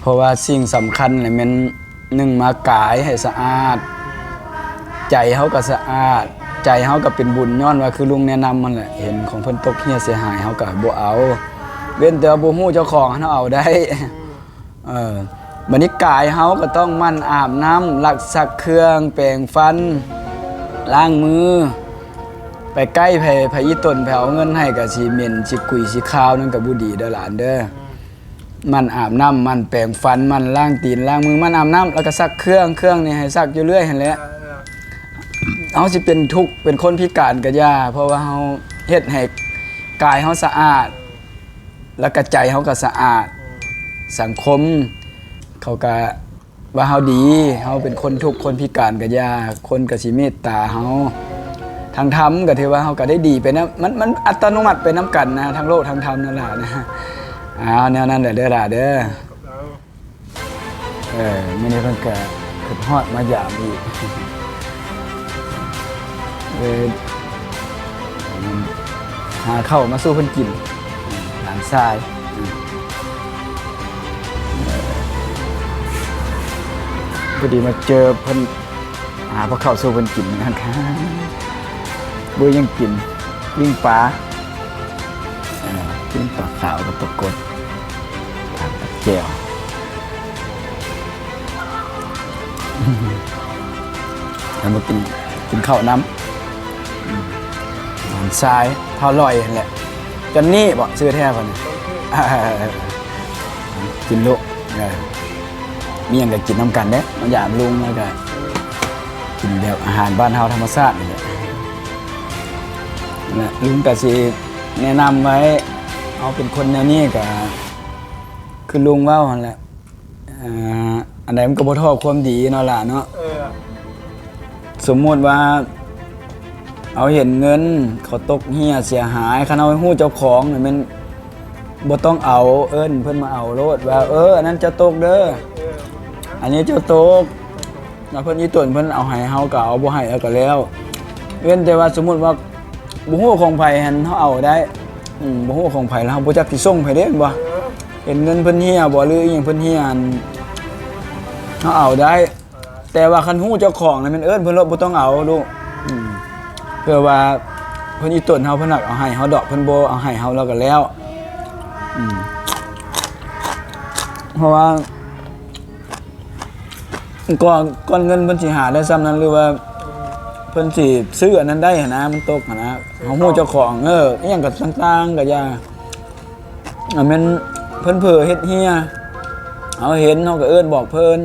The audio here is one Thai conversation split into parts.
เพราะว่าสิ่งสำคัญเนี่ยมันหนึ่งมากายให้สะอาด ใจเขาก็สะอาด ใจเขาก็เป็นบุญย้อนว่าคือลุงแนะนำมันแหละเห็นของเพิ่นตกเฮียเสียหายเขาก็บ่เอา เว้นแต่บ่ฮู้เจ้าของเขาเอาได้เออบัดนี้กายเขาก็ต้องมั่นอาบน้ำลักซักเครื่องแปรงฟันล้างมือ ไปใกล้ไผไผอีตนไผเอาเงินให้ก็สิเหม็นสิกุยสิขาวนั่นก็บ่ดีเด้อหลานเด้อ มันอาบน้ำมันแปรงฟันมันล้างตีนล้างมือมันอาบน้ำแล้วก็ซักเครื่องเครื่องนี่ให้ซักอยู่เรื่อยหั่นแหละเอาสิเป็นทุกข์เป็นคนพิการก็ย่าเพราะว่าเฮาเฮ็ดให้กายเฮาสะอาด แล้วก็ใจเฮาก็สะอาด สังคม เขาก็ว่าเฮาดีเฮาเป็นคนทุกข์คนพิการก็ย่าคนก็สิเมตตาเฮาทางธรรมก็ถือว่าเฮาก็ได้ดีไปนะมันมันอัตโนมัติไปน้กันนะทั้งโลกทั้งธรรมนั่นล่ะนะ เอาแนวนั้นแหละเด้อล่ะเด้อเออไม่ได้เพิ่งเกิดขึ้นฮอดมาหยามอีกเออหาเข้าวมาสู้เพิ่นกินหลานทรายพอดีมาเจอเพิ่นหาพวกเข้าวสู้เพิ่นกินนะครับบุยยังกินวิ่งปลา เออวิ่งปลาขาวกับปลากดทานกับแก้วแล้วมากินกินข้าวน้ำอืมหวานทรายข้าลอยนั่นแหละจอนนี่บอกซื้อแท้ก่อนกินลูกมีอย่างกับกินน้ำกันเด้มาหยามลุงแล้วก็กินแบบอาหารบ้านเฮาธรรมชาตินี่แหละลุงก็สิแนะนำไว้ เอาเป็นคนแนวนี้ก็คือลุงว่าหันแหละอ่าอันใดมันก็บ่ทอความดีเนาะล่ะเนาะ เออ สมมติว่า เอาเห็นเงิน เขาตกเฮียเสียหายคันเอาไปหู้เจ้าของเนี่ยมันบ่ต้องเอาเอิ้นเพิ่นมาเอาโลดว่า เอออันนั้นเจะตกเด้อเออ อันนี้เจ้าตกแล้วเพิ่นอีตวนเพิ่นเอาให้เฮาก็เอาบ่ให้เอาก็แล้วเว้นแต่ว่าสมมุติว่าบ่ฮู้ของไผหันเฮาเอาได้ อืมบ่ฮู้ของไผแล้วบ่จักสิส่งไผเด้บ่เห็นเงินเพิ่นเฮียบ่หรืออีหยังเพิ่นเฮียอันเฮาเอาได้ แต่ว่าคันฮู้เจ้าของนี่มันเอิ้นเพิ่นลบบ่ต้องเอาลูกอืมเพื่อว่าเพิ่นอีต้นเฮาเพิ่นนักเอาให้เฮาดอกเพิ่นบ่เอาให้เฮาแล้วก็แล้วอืมเพราะว่าก่อนก่อนเงินเพิ่นสิหาได้ซ้ำนั้นหรือว่า เพิ่นสิซื้ออันนั้นได้หนนะมันตกหนนะเฮาฮู้เจ้าของเอออีหยังก็ต่างๆก็อย่าอันแม่นเพิ่นเผลอเฮ็ดเฮียเฮาเห็นเฮาก็เอิ้นบอกเพิ่น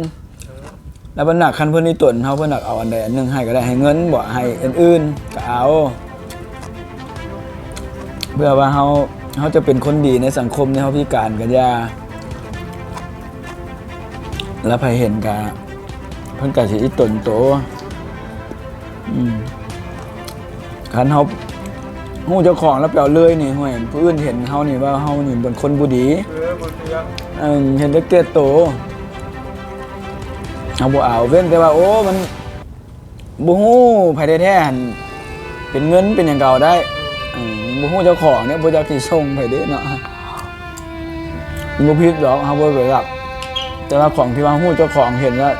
แล้วเพิ่นหนักคันเพิ่นนี่ตนเฮาเพิ่นหนักเอาอันใดอันหนึงให้ก็ได้ให้เงินบ่ให้อันอื่นก็เอาเพื่อว่าเฮาเฮาจะเป็นคนดีในสังคมในเฮาพิการก็อย่าแล้วใครเห็นก็เพิ่นก็สิอีตนโต อืมคันเฮาฮู้เจ้าของแล้วไปเอาเลยนี่ห้วยผู้อื่นเห็นเฮานี่ว่าเฮานี่เป็นคนบ่ดีเออบนเตียงเอิ่มเห็นแต่เกตโตเอาบ่เอาเว้นแต่ว่า โอ้มันบ่ฮู้ไผได้แท้หันเป็นเงินเป็นหยังเก่าได้อืมบ่ฮู้เจ้าของเนี่ยบ่จักสิส่งไผเด้เนาะบ่ผิดหรอกเฮาบ่ไปรับแต่ว่าของที่ว่าฮู้เจ้าของเห็นว่า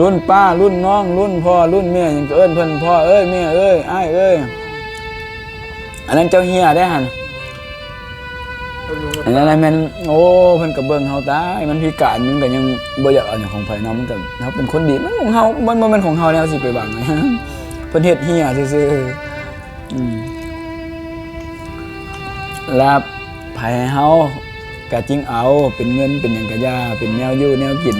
รุ่นป้ารุ่นน้อง รุ่นพ่อรุ่นแม่ยังเอิ้นเพิ่นพ่อเอ้ยแม่เอ้ยอ้ายเอ้ยอันนั้นเจ้าเฮียได้หันอันนั้นแม่นโอ้เพิ่นก็เบิ่งเฮาตายมันพิการมันก็ยังบ่อยากเอาหยังของไผเนาะมันก็เฮาเป็นคนดีมันของเฮามันบ่แม่นของเฮาแล้วสิไปบังเพิ่นเฮ็ดเฮียซื่อๆอืมรับไผเฮาก็จริงเอาเป็นเงินเป็นหยังก็ย่าเป็นแนวอยู่แนวกิน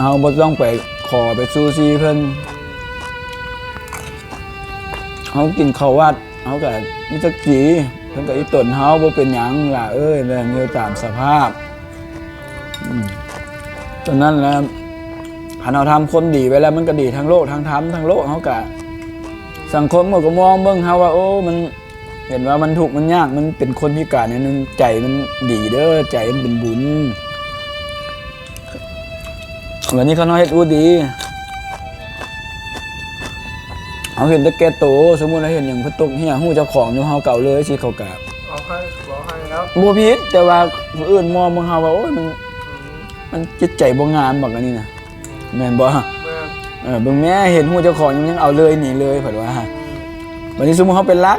เฮาบ่ต้องไปขอไปซูซีเพิ่นเฮากินข้าววัดเฮาก็มีจักกีเพิ่นก็อีตนเฮาบ่เป็นหยังล่ะเอ้ยแม่นอยู่ตามสภาพอืมตอนนั้นแล้วคันเราทำคนดีไว้แล้วมันก็ดีทั้งโลกทั้งธรรมทั้งโลกเฮาก็สังคมก็มองเบิ่งเฮาว่า โอ้มันเห็นว่ามันถูกมันยากมันเป็นคนพิการเนี่ยนึงใจมันดีเด้อใจมันเป็นบุญ วันนี้เขาน้อยเฮ็ดอู้ดีเอาเห็นแต่แก่โตสมมุติเราเห็นอย่างพระตกเฮียหู้เจ้าของอยู่เฮาเก่าเลยสิเขากะเอาให้บอกให้นะนาะบ่ผิดแต่ว่าผู้อื่นมองมึงเฮาว่าโอ้ยมันอืมมันจิตใจบ่งามบักอันนี้น่ะแม่นบ่แม่เออเบิ่งแม่เห็นฮู้เจ้าของยังเอาเลยหนีเลยเพิ่นว่าวันนี้สมมุติเฮาเป็นลัก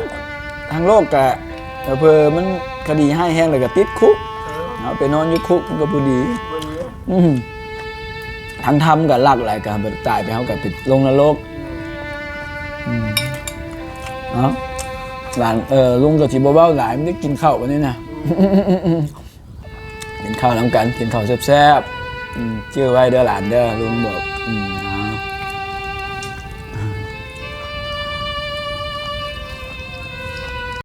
ทางโลกก็เพิ่มันคดีให้แห้งแล้วก็ติดคุกเออเอาไปนอนอยู่คุกมันก็บ่ดีวันนี้อืม ทั้งทำกับลักอะไรกันบ่ตายไปเขากับปิดลงนรกอืมเนาะหลานเออลุงกับจีบ่เว้าหลายมันได้กินข้าววันนี้นะกินข้าวนํกันกินข้าวแซ่บๆเชื่อไว้เด้อหลานเด้อลุงบอกอืม